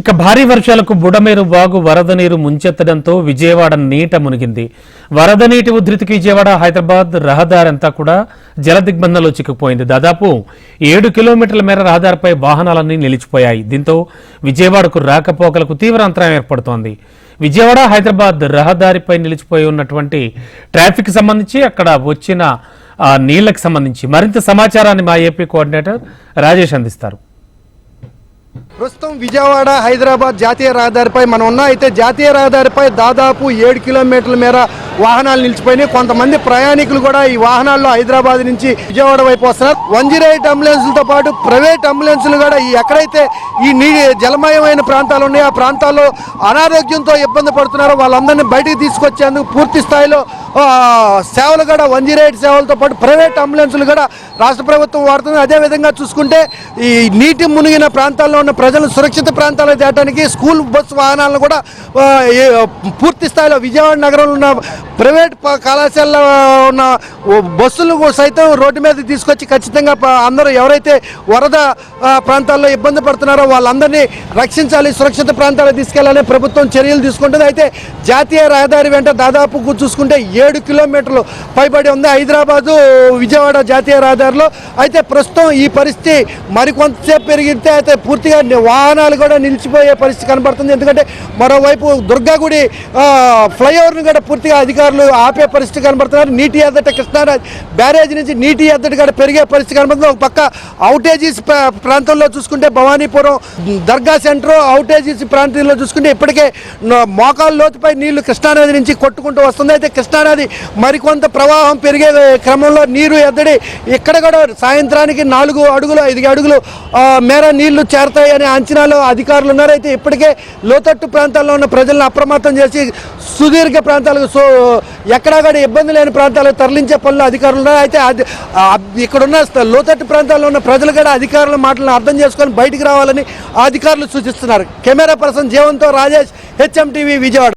ఇక భారీ వర్షాలకు బుడమేరు వాగు వరద నీరు ముంచెత్తడంతో విజయవాడ నీట మునిగింది. వరద నీటి ఉధృతికి విజయవాడ హైదరాబాద్ రహదారి అంతా కూడా జలదిగ్బంధంలో చిక్కుపోయింది దాదాపు ఏడు కిలోమీటర్ల మేర రహదారిపై వాహనాలన్నీ నిలిచిపోయాయి. దీంతో విజయవాడకు రాకపోకలకు తీవ్ర అంతరాయం ఏర్పడుతోంది. విజయవాడ హైదరాబాద్ రహదారిపై నిలిచిపోయి ఉన్నటువంటి ట్రాఫిక్ సంబంధించి అక్కడ వచ్చిన నీళ్ళకు సంబంధించి మరింత సమాచారాన్ని మా ఏపీ కోఆర్డినేటర్ రాజేష్ అందిస్తారు. ప్రస్తుతం విజయవాడ హైదరాబాద్ జాతీయ రహదారిపై మనం ఉన్నా అయితే జాతీయ రహదారిపై దాదాపు ఏడు కిలోమీటర్ల మేర వాహనాలు నిలిచిపోయినాయి. కొంతమంది ప్రయాణికులు కూడా ఈ వాహనాల్లో హైదరాబాద్ నుంచి విజయవాడ వైపు వస్తున్నారు. వన్ జీరో ఎయిట్ అంబులెన్స్లతో పాటు ప్రైవేట్ అంబులెన్సులు కూడా ఈ ఎక్కడైతే ఈ నీ జలమయమైన ప్రాంతాలు ఉన్నాయో ఆ ప్రాంతాల్లో అనారోగ్యంతో ఇబ్బంది పడుతున్నారో వాళ్ళందరినీ బయటికి తీసుకొచ్చేందుకు పూర్తి స్థాయిలో సేవలు కూడా వన్ జీరో ఎయిట్ సేవలతో పాటు ప్రైవేట్ అంబులెన్సులు కూడా రాష్ట్ర ప్రభుత్వం వాడుతుంది. అదేవిధంగా చూసుకుంటే ఈ నీటి మునిగిన ప్రాంతాల్లో ఉన్న ప్రజలు సురక్షిత ప్రాంతాలకు తేటానికి స్కూల్ బస్సు వాహనాలను కూడా పూర్తి స్థాయిలో విజయవాడ నగరంలో ఉన్న ప్రైవేట్ కళాశాలలో ఉన్న బస్సులు సైతం రోడ్డు మీద తీసుకొచ్చి ఖచ్చితంగా అందరూ ఎవరైతే వరద ప్రాంతాల్లో ఇబ్బంది పడుతున్నారో వాళ్ళందరినీ రక్షించాలి సురక్షిత ప్రాంతాలకు తీసుకెళ్ళాలని ప్రభుత్వం చర్యలు తీసుకుంటుంది. అయితే జాతీయ రహదారి వెంట దాదాపు చూసుకుంటే ఏడు కిలోమీటర్లు పైబడి ఉంది. హైదరాబాదు విజయవాడ జాతీయ రహదారిలో. అయితే ప్రస్తుతం ఈ పరిస్థితి మరికొంతసేపు పెరిగితే అయితే పూర్తిగా వాహనాలు కూడా నిలిచిపోయే పరిస్థితి కనబడుతుంది. ఎందుకంటే మరోవైపు దుర్గాగుడి ఫ్లైఓవర్ను కూడా పూర్తిగా అధికారులు ఆపే పరిస్థితి కనబడుతున్నారు. నీటి ఎద్దట కృష్ణారాజ్ బ్యారేజ్ నుంచి నీటి ఎద్దటి కూడా పెరిగే పరిస్థితి కనబడుతుంది. ఒక పక్క అవుటేజీస్ ప్రాంతంలో చూసుకుంటే భవానీపురం దర్గా సెంటర్ అవుటేజీస్ ప్రాంతంలో చూసుకుంటే ఇప్పటికే న- మోకాలు లోతుపై నీళ్ళు కృష్ణానది నుంచి కొట్టుకుంటూ వస్తుంది. అయితే కృష్ణానది మరికొంత ప్రవాహం పెరిగే క్రమంలో నీరు ఎద్దడి ఇక్కడ కూడా సాయంత్రానికి నాలుగు అడుగులు ఐదు అడుగులు మేర నీళ్ళు చేరతాయి అనే అంచనాలో అధికారులు ఉన్నారు. అయితే ఇప్పటికే లోతట్టు ప్రాంతాల్లో ఉన్న ప్రజలను అప్రమత్తం చేసి సుదీర్ఘ ప్రాంతాలకు సో ఎక్కడా కూడా ఇబ్బంది లేని ప్రాంతాలకు తరలించే పనులు అధికారులు అయితే ఇక్కడున్న స్థ- లోతట్టు ప్రాంతాల్లో ఉన్న ప్రజలు కూడా అధికారుల మాటలను అర్థం చేసుకొని బయటికి రావాలని అధికారులు సూచిస్తున్నారు. కెమెరా పర్సన్ జీవంతో రాజేష్ హెచ్ఎం టీవీ విజయవాడ.